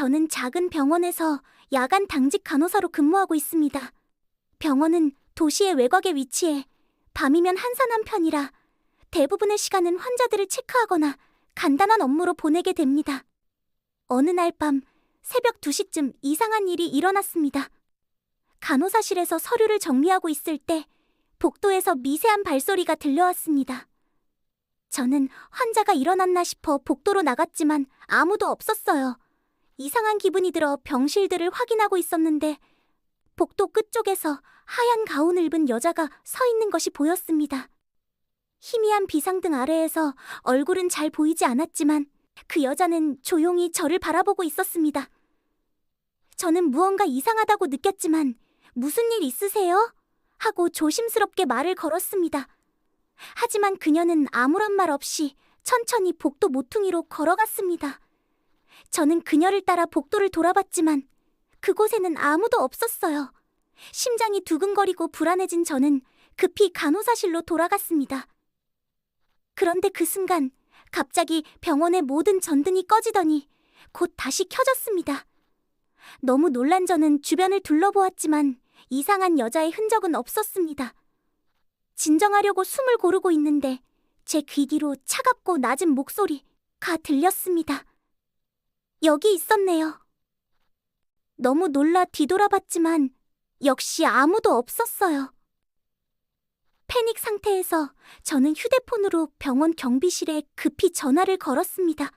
저는 작은 병원에서 야간 당직 간호사로 근무하고 있습니다. 병원은 도시의 외곽에 위치해 밤이면 한산한 편이라 대부분의 시간은 환자들을 체크하거나 간단한 업무로 보내게 됩니다. 어느 날 밤 새벽 2시쯤 이상한 일이 일어났습니다. 간호사실에서 서류를 정리하고 있을 때 복도에서 미세한 발소리가 들려왔습니다. 저는 환자가 일어났나 싶어 복도로 나갔지만 아무도 없었어요. 이상한 기분이 들어 병실들을 확인하고 있었는데 복도 끝쪽에서 하얀 가운을 입은 여자가 서 있는 것이 보였습니다. 희미한 비상등 아래에서 얼굴은 잘 보이지 않았지만 그 여자는 조용히 저를 바라보고 있었습니다. 저는 무언가 이상하다고 느꼈지만 무슨 일 있으세요? 하고 조심스럽게 말을 걸었습니다. 하지만 그녀는 아무런 말 없이 천천히 복도 모퉁이로 걸어갔습니다. 저는 그녀를 따라 복도를 돌아봤지만 그곳에는 아무도 없었어요. 심장이 두근거리고 불안해진 저는 급히 간호사실로 돌아갔습니다. 그런데 그 순간 갑자기 병원의 모든 전등이 꺼지더니 곧 다시 켜졌습니다. 너무 놀란 저는 주변을 둘러보았지만 이상한 여자의 흔적은 없었습니다. 진정하려고 숨을 고르고 있는데 제 귀 뒤로 차갑고 낮은 목소리가 들렸습니다. 여기 있었네요. 너무 놀라 뒤돌아봤지만 역시 아무도 없었어요. 패닉 상태에서 저는 휴대폰으로 병원 경비실에 급히 전화를 걸었습니다.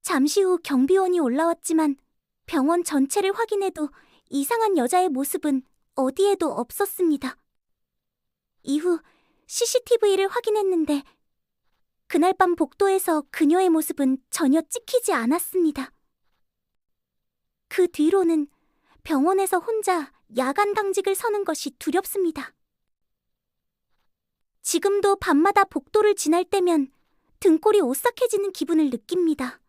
잠시 후 경비원이 올라왔지만 병원 전체를 확인해도 이상한 여자의 모습은 어디에도 없었습니다. 이후 CCTV를 확인했는데 그날 밤 복도에서 그녀의 모습은 전혀 찍히지 않았습니다. 그 뒤로는 병원에서 혼자 야간 당직을 서는 것이 두렵습니다. 지금도 밤마다 복도를 지날 때면 등골이 오싹해지는 기분을 느낍니다.